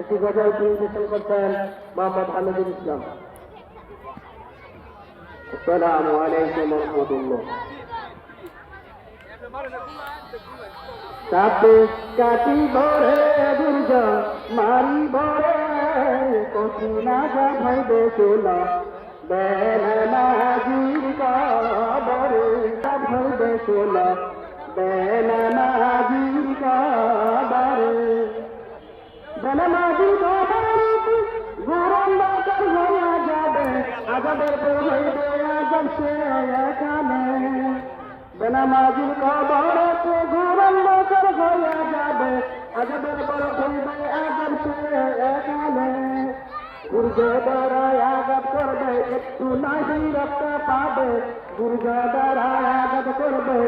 একটি গজল পরিবেশন করছেন মোহাম্মদ হামিদুল ইসলাম। আসসালামু আলাইকুম রহমতুল্লাহ। তাতে কাটি ভরে দুর্গ, মারি ভরে কচি না যা ভাইবে চোলা। বেনাজির কাবরে যা ভাইবে চোলা। আজাদের পর হইবে আজব সে এখানে বেনামাজির কবরতে ঘুরন বছর হয়ে যাবে বড় হইবে আজব সে এখানে গুর্জ দ্বারায় আঘাত করবে একটু নাহি রক্ত পাবে গুর্জ আঘাত করবে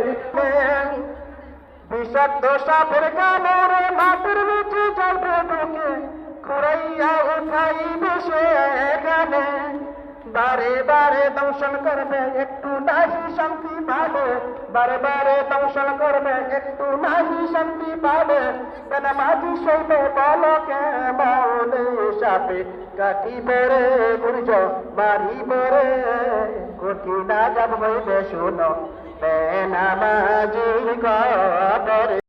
বিষাক্ত সাপের কামড়ে মাটির বারে বারে দংশন করবে, একটু নাহি শান্তি পাবে। বারে বারে দংশন করবে, একটু নাহি শান্তি পাবে। কেন মাঝি সইবে বলকে বলে, সাপে কাটি বেড়ে গুর্জ বাড়ি বেড়ে কঠিনা যাব হইবে, শোনো বেনামাজির কবরে